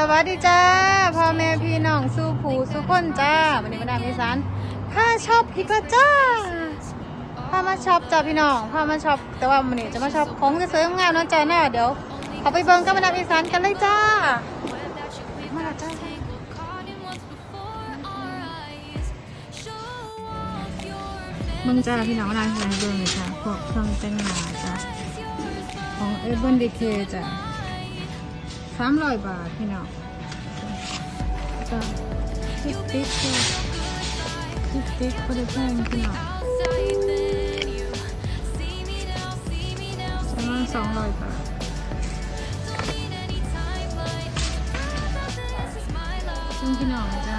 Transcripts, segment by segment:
สวัสดีจ้าพ่อแม่พี่น้องสู้ผูสู้คนจ้าวันนี้มาดามอีสานพาช็อปอีกแล้วจ้าพามาช็อปจ้าพี่น้องพามาช็อปแต่ว่าวันนี้จะมาช็อปของจะเสริมงานเนาะจ้าเนาะเดี๋ยวเขาไปเบิ่งกับมาดามอีสานกันเลยจ้ามาแล้วจ้าเบิ่งจ้าพี่น้องมาดามอีสานเบิ่งเลยจ้าพวกเครื่องแต่งหน้าจ้าของเอเบิร์นดีเคจ้า สามร้อยบาทพี่น้องจ้าติ๊กติ๊กจ้ะติ๊กติ๊กพอได้แพงพี่น้องประมาณสองร้อยบาทซึ่งพี่น้องจ้า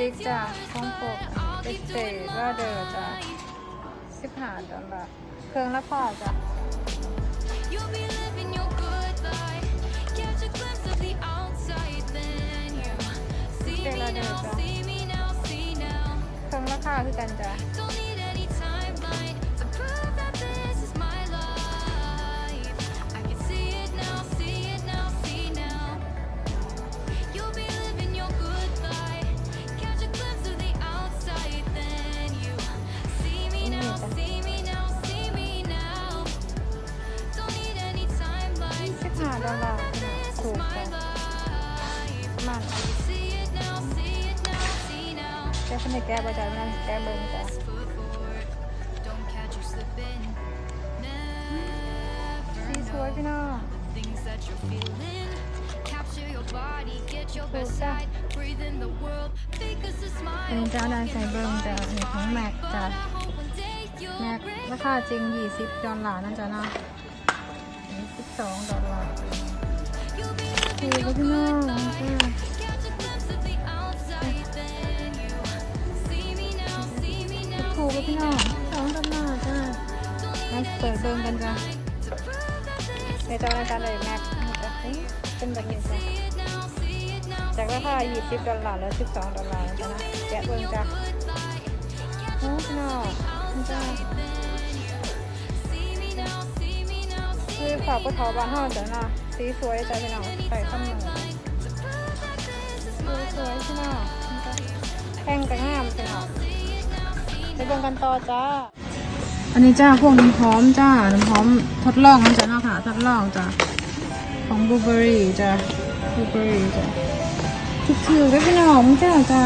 ติ๊ก that's จ้า yours, ของปก but I'll ติ๊ be กเต doing ก็เดินจ้า mine. สิบห้าดอลลาร์เครื่องละพอจ้ะ You'll be living your good life. Catch a glimpse of the outside, then you see me now, see me now, see now. เครื่องราคาคือกันจ้ะ ด้านล่างถูกไปปมันแก้คนในแก้ประจานนั่นแก้เบิ้งจ้ะสีสวยพี่น้องถูกจ้ะอันนี้จะเอาดันใส่เบิร์นแต่เนของแม็กจ้ะแม็กราคาจริง 20 ดอลลาร์นั่นจ้ะเนาะ อันนี้สิบสองดอลลาร์ถูกพี่น้องถูกพี่น้องสองดอลลาร์จ้ะ Don't แม็ก need เปิดเบิ้งกันจ้ะ to prove that this เดี๋ยวจะเอาจารเลยแม็กนี่จ้ะเอ้เป็นแบบนี้จ้ะจากราคายี่สิบดอลลาร์เหลือสิบสองดอลลาร์นะจ้ะนะแกะเบิ้งจ้ะโอ้พี่น้องจ้ะ คือฝากกระเทาบ้านห้องจ้ะเนาะสีสวยจ้ะพี่น้องใส่ข้างหนึ่งสวยสวยพี่น้องแพงกันงามพี่น้องไปเบิ่งกันต่อจ้า อันนี้จ้าพวกน้ำหอมจ้า น้ำหอมทดลองนะจ้ะเนาะค่ะ ทดลองจ้ะ ของบลูเบอรี่จ้ะบลูเบอรี่จ้ะถือถือไว้พี่น้องจ้าจ้า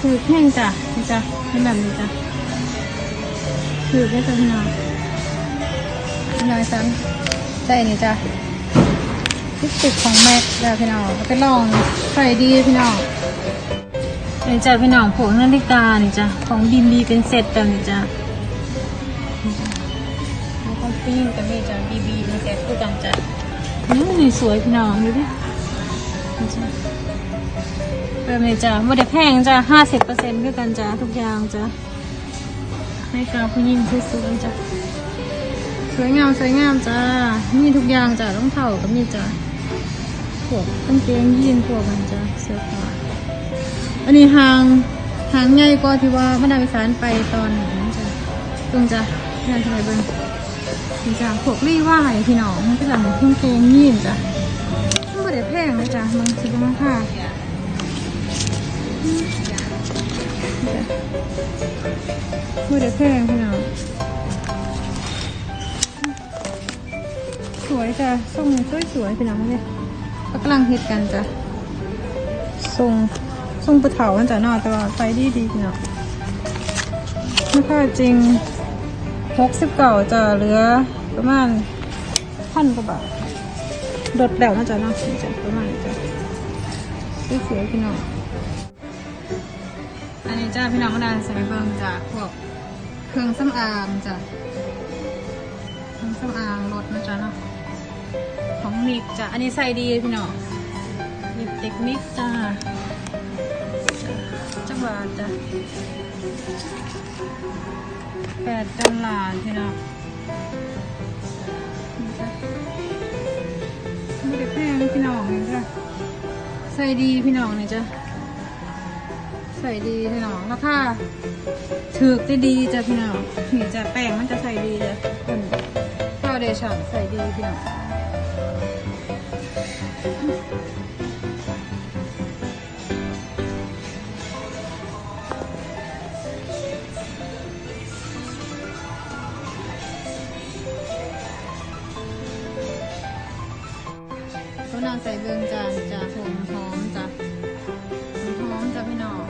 ถือแห้งจ้ะนี่จ้ะเป็นแบบนี้จ้ะถือไว้จ้ะพี่น้อง น้องจันได้นี่จ้ะลิปสติกของแม็กจ้ะพี่น้องเอาไปลองใส่ดีพี่น้องนี่จ้ะพี่น้องพวกนาฬิกานี่จ้ะของบีบีเป็นเซตจ้ะนี่จ้ะนี่จ้ะแล้วของผู้หญิงก็มีจ้ะบีบีเป็นเซตคู่กันจ้ะนี่นี่สวยพี่น้องดูดินี่จ้ะแบบนี้จ้ะไม่ได้แพงจ้ะห้าสิบเปอร์เซ็นต์คือกันจ้ะทุกอย่างจ้ะนาฬิกาผู้หญิงสวยๆจ้ะ วยงามสวยงามจ้ะมีทุกอย่างจ้ะรองเท้าก็มีจ้ะพวกกางเกงยีนพวกมันจ้ะเสื้อผ้าอันนี้หางหางใหญ่กว่าที่ว่าพระนามอีสานไปตอนนั้นจ้ะตรงจ้ะงานทำไมเบิ้งนี่จ้ะพวกรี่ว่าให้พี่น้องมันเป็นหลังเครื่องเกงยีนจ้ะมันไม่ได้แพงเลยจ้ะมันสิบมาค่ะไม่ได้แพงพี่น้อง วยจ้ะส่งสวยสวยๆพี่น้องเนี่ยก็กำลังเฮ็ดกันจ้ะทรงทรงปูเถามันจะนอแต่ว่าไฟดีดีเนาะราคาจริงหกสิบเก่าจะเหลือประมาณพันกว่าบาทดดแล้วน่าจะน่าสนใจประมาณนี้จ้ะสวยๆพี่น้องอันนี้จ้าพี่น้องก็ได้ใส่เบิ่งจากพวกเครื่องสำอางจ้ะเครื่องสำอางรถนะจ๊ะเนาะ ของนิกจ้ะ อันนี้ใส่ดีพี่น้องนิปติกมิกจ้าจ้ะจักบาทจ้ะแปดดอลลาร์พี่น้องนี่จ้ะไม่ได้แพงพี่น้องนี่จ้ะใส่ดีพี่น้องนี่จ้ะใส่ดีพี่น้องราคาถือกได้ดีจ้ะพี่น้องนี่จะแป้งมันจะใส่ดีจ้ะเป็นฟาวเดชั่นใส่ดีพี่น้อง ก็นางใส่เบิงจานจ้ะผมหอมจ้ะหอมจ้ะพี่น้อง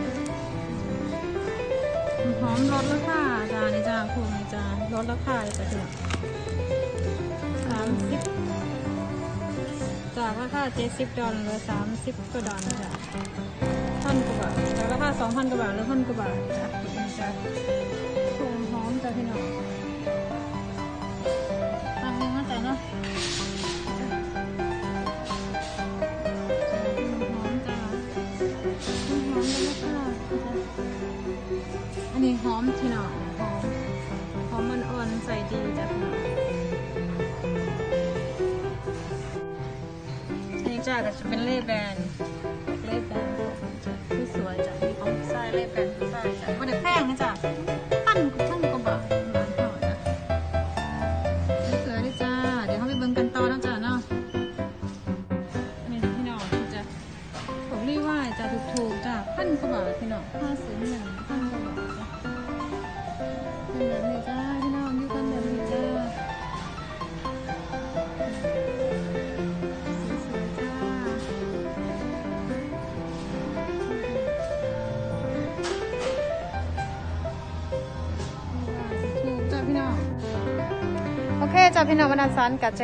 หอมลดราคาจ้านี่จ้าพวกนี้จ้าลดราคาเลยจ้ะพี่น้องสามสิบ จากราคาเจ็ดสิบดอลลาร์เหลือสามสิบกว่าดอลลาร์จ้ะพันกว่าบาทจากราคาสองพันกว่าบาทเหลือพันกว่าบาทจ้ะจ้ะพวกหอมจ้ะพี่น้องตามนี้นะจ๊ะเนาะหอมจ้ะหอมเลยค่ะอันนี้หอมที่หน่อยหอมหอมมันอ่อนใส่ดีจ้ะพี่น้อง จ้ะแต่จะเป็นเล่แบนเล่แบนที่สวยจ้ะมีของใส่เล่แบนใส่จ้ะวันเด็กแพงนะจ้ะปั้นทั้ง น้อง โอเคจ้ะพี่น้องวันนั้นสันกับเจ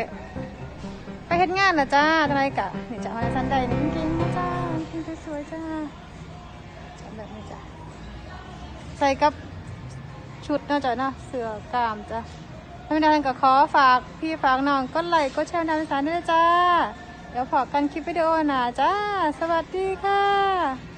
ไปเฮ็ดงานนะจ้าอะไรกะนี่จ้าวันสันใดนี่กินนะจ้ากินสวยๆจ้าจ้าแบบนี้จ้าใส่กับชุดเนาะจ้าเนาะเสื้อกล้ามจ้าถ้าไม่ได้ก็ขอฝากพี่ฝากน้องก็ไลค์ก็แชร์ดาวสารด้วยจ้าเดี๋ยวพอกันคลิปวิดีโอหนาจ้า สวัสดีค่ะ